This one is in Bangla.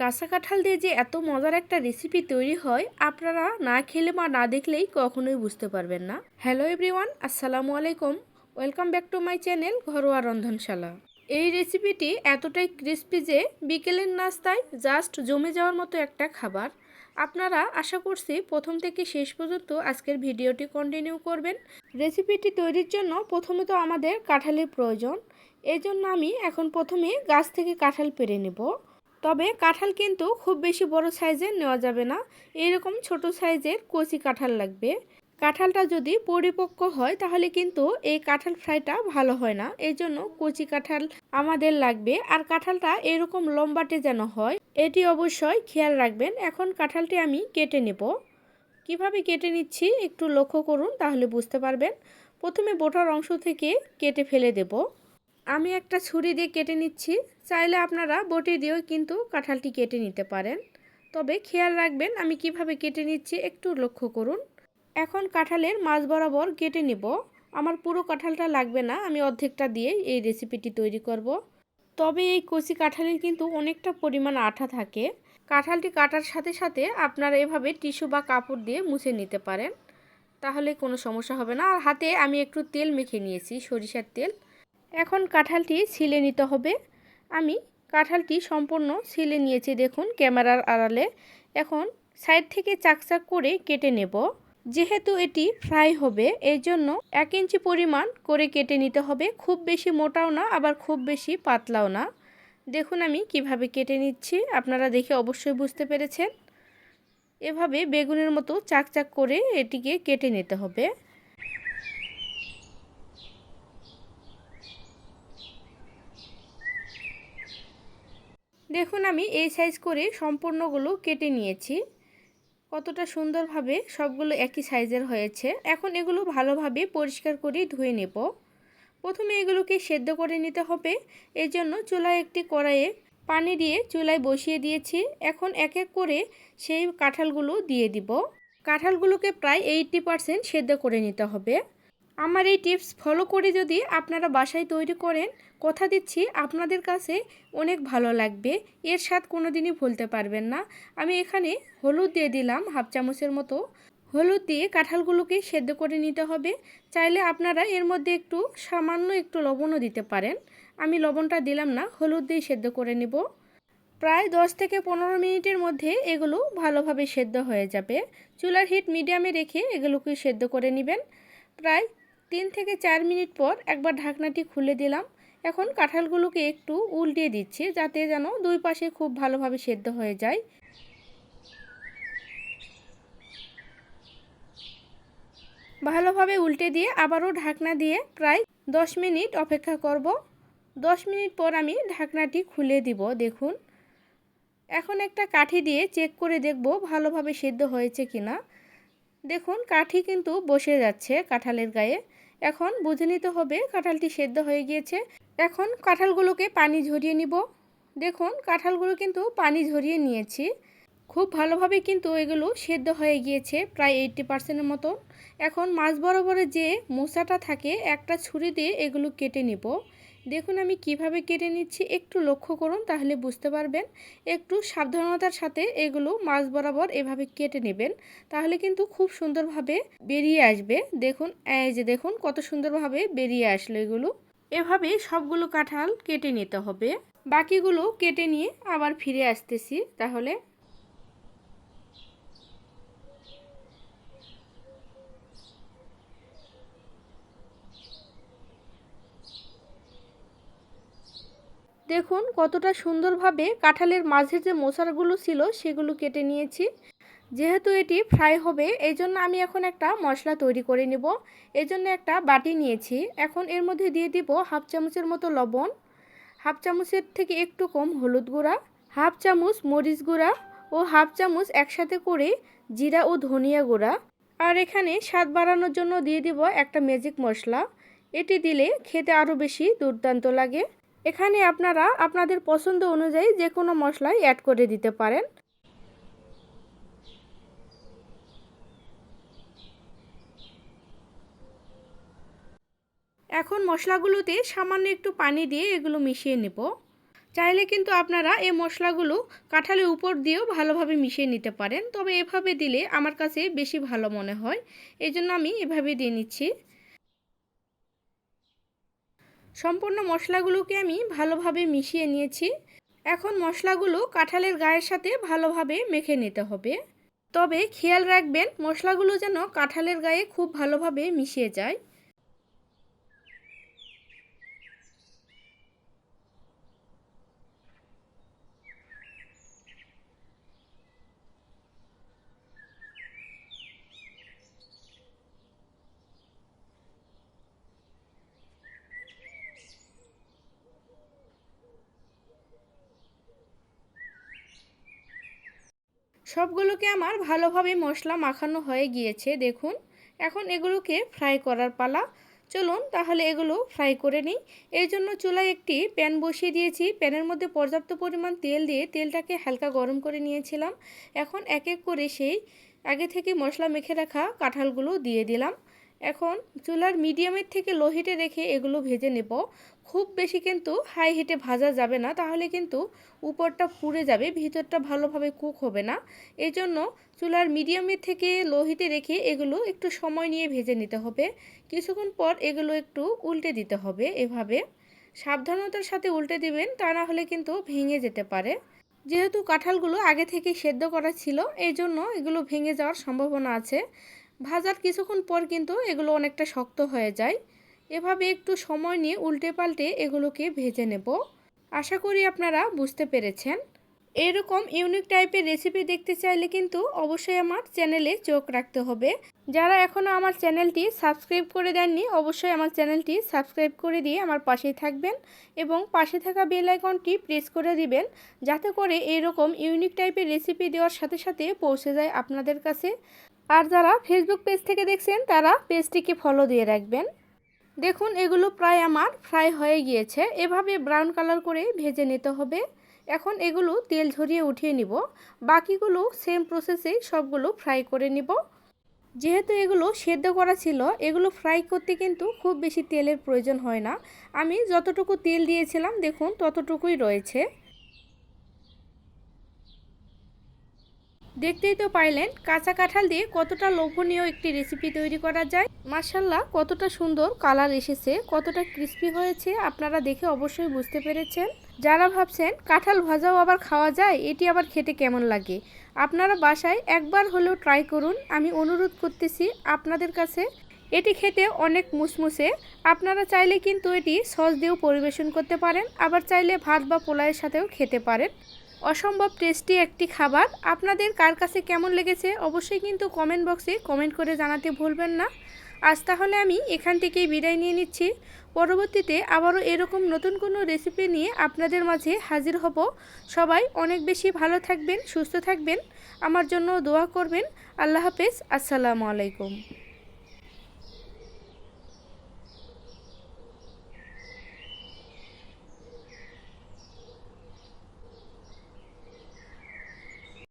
কাঁচা কাঁঠাল দিয়ে যে এত মজার একটা রেসিপি তৈরি হয়, আপনারা না খেলে বা না দেখলেই কখনোই বুঝতে পারবেন না। হ্যালো এভরিওয়ান আসসালামু আলাইকুম। Welcome back to my channel ঘরোয়া রন্ধনশালা। এই রেসিপিটি এতটাই ক্রিস্পি যে বিকেলের নাস্তায় জাস্ট জমে যাওয়ার মতো একটা খাবার। আপনারা আশা করছি প্রথম থেকে শেষ পর্যন্ত আজকের ভিডিওটি কন্টিনিউ করবেন। রেসিপিটি তৈরির জন্য প্রথমে তো আমাদের কাঁঠালের প্রয়োজন। এই জন্য আমি এখন প্রথমে গাছ থেকে কাঁঠাল পেরে নেব। তবে কাঁঠাল কিন্তু খুব বেশি বড় সাইজের নেওয়া যাবে না। এরকম ছোট সাইজের কচি কাঁঠাল লাগবে। কাঁঠালটা যদি পরিপক্ক হয়, তাহলে কিন্তু এই কাঁঠাল ফ্রাইটা ভালো হয় না। এই জন্য কচি কাঁঠাল আমাদের লাগবে। আর কাঁঠালটা এরকম লম্বাটে যেন হয়, এটি অবশ্যই খেয়াল রাখবেন। এখন কাঁঠালটি আমি কেটে নেব। কীভাবে কেটে নিচ্ছি একটু লক্ষ্য করুন, তাহলে বুঝতে পারবেন। প্রথমে বোটার অংশ থেকে কেটে ফেলে দেব। আমি একটা ছুরি দিয়ে কেটে নিচ্ছি। চাইলে আপনারা বটি দিয়েও কিন্তু কাঁঠালটি কেটে নিতে পারেন। তবে খেয়াল রাখবেন, আমি কীভাবে কেটে নিচ্ছি একটু লক্ষ্য করুন। এখন কাঁঠালের মাছ বরাবর কেটে নেব। আমার পুরো কাঁঠালটা লাগবে না, আমি অর্ধেকটা দিয়ে এই রেসিপিটি তৈরি করব। তবে এই কচি কাঁঠালের কিন্তু অনেকটা পরিমাণ আঠা থাকে। কাঁঠালটি কাটার সাথে সাথে আপনারা এভাবে টিস্যু বা কাপড় দিয়ে মুছে নিতে পারেন। তাহলে কোনো সমস্যা হবে না। আর হাতে আমি একটু তেল মেখে নিয়েছি, সরিষার তেল। এখন কাঁঠালটি ছিলে নিতে হবে। আমি কাঁঠালটি সম্পূর্ণ ছিলে নিয়েছি, দেখুন ক্যামেরার আড়ালে। এখন সাইড থেকে চাকচাক করে কেটে নেব। যেহেতু এটি ফ্রাই হবে, এই জন্য এক ইঞ্চি পরিমাণ করে কেটে নিতে হবে। খুব বেশি মোটাও না, আবার খুব বেশি পাতলাও না। দেখুন আমি কীভাবে কেটে নিচ্ছি, আপনারা দেখে অবশ্যই বুঝতে পেরেছেন। এভাবে বেগুনের মতো চাকচাক করে এটিকে কেটে নিতে হবে। দেখুন, আমি এই সাইজ করে সম্পূর্ণগুলো কেটে নিয়েছি। কতটা সুন্দরভাবে সবগুলো একই সাইজের হয়েছে। এখন এগুলো ভালোভাবে পরিষ্কার করে ধুয়ে নেব। প্রথমে এগুলোকে সেদ্ধ করে নিতে হবে। এই জন্য চুলায় একটি কড়াইয়ে পানি দিয়ে চুলায় বসিয়ে দিয়েছি। এখন এক এক করে সেই কাঁঠালগুলো দিয়ে দিব। কাঁঠালগুলোকে প্রায় এইটটি পারসেন্ট সেদ্ধ করে নিতে হবে। আমার এই টিপস ফলো করে যদি আপনারা বাসায় তৈরি করেন, কথা দিচ্ছি আপনাদের কাছে অনেক ভালো লাগবে। এর স্বাদ কোনো দিনই ভুলতে পারবেন না। আমি এখানে হলুদ দিয়ে দিলাম হাফ চামচের মতো। হলুদ দিয়ে কাঁঠালগুলোকে সেদ্ধ করে নিতে হবে। চাইলে আপনারা এর মধ্যে একটু সামান্য একটু লবণও দিতে পারেন। আমি লবণটা দিলাম না, হলুদ দিয়ে সেদ্ধ করে নেব। প্রায় দশ থেকে পনেরো মিনিটের মধ্যে এগুলো ভালোভাবে সেদ্ধ হয়ে যাবে। চুলার হিট মিডিয়ামে রেখে এগুলোকে সেদ্ধ করে নেবেন। প্রায় তিন থেকে চার মিনিট পর একবার ঢাকনাটি খুলে দিলাম। এখন কাঁঠালগুলোকে একটু উল্টিয়ে দিচ্ছি যাতে যেন দুই পাশে খুব ভালোভাবে সেদ্ধ হয়ে যায়। ভালোভাবে উল্টে দিয়ে আবারও ঢাকনা দিয়ে প্রায় দশ মিনিট অপেক্ষা করব। দশ মিনিট পর আমি ঢাকনাটি খুলে দিব, দেখুন। এখন একটা কাঠি দিয়ে চেক করে দেখব ভালোভাবে সেদ্ধ হয়েছে কিনা। দেখুন, কাঠি কিন্তু বসে যাচ্ছে কাঁঠালের গায়ে। এখন বুঝে নিতে হবে কাঁঠালটি সেদ্ধ হয়ে গিয়েছে। এখন কাঁঠালগুলোকে পানি ঝরিয়ে নিব। দেখুন, কাঁঠালগুলো কিন্তু পানি ঝরিয়ে নিয়েছি। খুব ভালোভাবে কিন্তু এগুলো সেদ্ধ হয়ে গিয়েছে প্রায় এইটটি পার্সেন্টের মতো এখন মাছ বরাবরে যে মোচাটা থাকে, একটা ছুরি দিয়ে এগুলো কেটে নিব। দেখুন, আমি কীভাবে কেটে নিচ্ছি একটু লক্ষ্য করুন, তাহলে বুঝতে পারবেন। একটু সাবধানতার সাথে এগুলো মাছ বরাবর এভাবে কেটে নেবেন, তাহলে কিন্তু খুব সুন্দরভাবে বেরিয়ে আসবে। দেখুন, এই যে দেখুন, কত সুন্দরভাবে বেরিয়ে আসলো এগুলো। এভাবে সবগুলো কাঁঠাল কেটে নিতে হবে। বাকিগুলো কেটে নিয়ে আবার ফিরে আসতেছি, তাহলে দেখুন কতটা সুন্দরভাবে কাঁঠালের মাঝের যে মোচারগুলো ছিল সেগুলো কেটে নিয়েছি। যেহেতু এটি ফ্রাই হবে এই জন্য আমি এখন একটা মশলা তৈরি করে নেব। এই জন্য একটা বাটি নিয়েছি। এখন এর মধ্যে দিয়ে দিব হাফ চামচের মতো লবণ, হাফ চামচের থেকে একটু কম হলুদ গুঁড়া, হাফ চামচ মরিচ গুঁড়া ও হাফ চামচ একসাথে করে জিরা ও ধনিয়া গুঁড়া। আর এখানে স্বাদ বাড়ানোর জন্য দিয়ে দিব একটা ম্যাজিক মশলা। এটি দিলে খেতে আরও বেশি দুর্দান্ত লাগে। এখানে আপনারা আপনাদের পছন্দ অনুযায়ী যে কোনো মশলাই অ্যাড করে দিতে পারেন। এখন মশলাগুলোতে সামান্য একটু পানি দিয়ে এগুলো মিশিয়ে নেব। চাইলে কিন্তু আপনারা এই মশলাগুলো কাঁঠালের উপর দিয়েও ভালোভাবে মিশিয়ে নিতে পারেন। তবে এভাবে দিলে আমার কাছে বেশি ভালো মনে হয়। এই জন্য আমি এভাবে দিয়ে নিচ্ছি। সম্পূর্ণ মশলাগুলোকে আমি ভালোভাবে মিশিয়ে নিয়েছি। এখন মশলাগুলো কাঁঠালের গায়ের সাথে ভালোভাবে মেখে নিতে হবে। তবে খেয়াল রাখবেন, মশলাগুলো যেন কাঁঠালের গায়ে খুব ভালোভাবে মিশিয়ে যায়। সবগুলোকে আমার ভালোভাবে মশলা মাখানো হয়ে গিয়েছে, দেখুন। এখন এগুলোকে ফ্রাই করার পালা। চলুন তাহলে এগুলো ফ্রাই করে নিই। এই জন্য চুলায় একটি প্যান বসিয়ে দিয়েছি। প্যানের মধ্যে পর্যাপ্ত পরিমাণ তেল দিয়ে তেলটাকে হালকা গরম করে নিয়েছিলাম। এখন এক এক করে সেই আগে থেকে মশলা মেখে রাখা কাঁঠালগুলো দিয়ে দিলাম। এখন চুলার মিডিয়ামের থেকে লো হিটে রেখে এগুলো ভেজে নেব। খুব বেশি কিন্তু হাই হিটে ভাজা যাবে না, তাহলে কিন্তু উপরটা পুড়ে যাবে, ভিতরটা ভালোভাবে কুক হবে না। এই জন্য চুলার মিডিয়ামের থেকে লো হিটে রেখে এগুলো একটু সময় নিয়ে ভেজে নিতে হবে। কিছুক্ষণ পর এগুলো একটু উল্টে দিতে হবে এভাবে। সাবধানতার সাথে উল্টে দিবেন, তা না হলে কিন্তু ভেঙে যেতে পারে। যেহেতু কাঁঠালগুলো আগে থেকে সেদ্ধ করা ছিল এই জন্য এগুলো ভেঙে যাওয়ার সম্ভাবনা আছে। ভাজার কিছুক্ষণ পর কিন্তু এগুলো অনেকটা শক্ত হয়ে যায়। এভাবে একটু সময় নিয়ে উল্টে পাল্টে এগুলোকে ভেজে নেব। আশা করি আপনারা বুঝতে পেরেছেন। এরকম ইউনিক টাইপের রেসিপি দেখতে চাইলে কিন্তু অবশ্যই আমার চ্যানেলে চোখ রাখতে হবে। যারা এখনও আমার চ্যানেলটি সাবস্ক্রাইব করে দেননি, অবশ্যই আমার চ্যানেলটি সাবস্ক্রাইব করে দিয়ে আমার পাশেই থাকবেন এবং পাশে থাকা বেল আইকনটি প্রেস করে দিবেন যাতে করে এরকম ইউনিক টাইপের রেসিপি দেওয়ার সাথে সাথে পৌঁছে যায় আপনাদের কাছে। আর যারা ফেসবুক পেজ থেকে দেখছেন, তারা পেজটিকে ফলো দিয়ে রাখবেন। দেখুন, এগুলো প্রায় আমার ফ্রাই হয়ে গিয়েছে। এভাবে ব্রাউন কালার করে ভেজে নিতে হবে। এখন এগুলো তেল ঝরিয়ে উঠিয়ে নিব। বাকিগুলো সেম প্রসেসেই সবগুলো ফ্রাই করে নিব। যেহেতু এগুলো সেদ্ধ করা ছিল, এগুলো ফ্রাই করতে কিন্তু খুব বেশি তেলের প্রয়োজন হয় না। আমি যতটুকু তেল দিয়েছিলাম, দেখুন, ততটুকুই রয়েছে। দেখতেই তো পাইলেন কাঁচা কাঁঠাল দিয়ে কতটা লোভনীয় একটি রেসিপি তৈরি করা যায়। মার্শাল্লাহ কতটা সুন্দর কালার এসেছে, কতটা ক্রিস্পি হয়েছে, আপনারা দেখে অবশ্যই বুঝতে পেরেছেন। যারা ভাবছেন কাঁঠাল ভাজাও আবার খাওয়া যায়, এটি আবার খেতে কেমন লাগে? আপনারা বাসায় একবার হলেও ট্রাই করুন। আমি অনুরোধ করতেছি আপনাদের কাছে, এটি খেতে অনেক মুসমুসে। আপনারা চাইলে কিন্তু এটি সস দিয়েও পরিবেশন করতে পারেন, আবার চাইলে ভাত বা পোলাওয়ের সাথেও খেতে পারেন। অসম্ভব টেস্টি একটি খাবার। আপনাদের কার কাছে কেমন লেগেছে অবশ্যই কিন্তু কমেন্ট বক্সে কমেন্ট করে জানাতে ভুলবেন না। আজ তাহলে আমি এখান থেকেই বিদায় নিয়ে নিচ্ছি। পরবর্তীতে আবারও এরকম নতুন কোনো রেসিপি নিয়ে আপনাদের মাঝে হাজির হব। সবাই অনেক বেশি ভালো থাকবেন, সুস্থ থাকবেন। আমার জন্য দোয়া করবেন। আল্লাহ হাফেজ। আসসালামু আলাইকুম।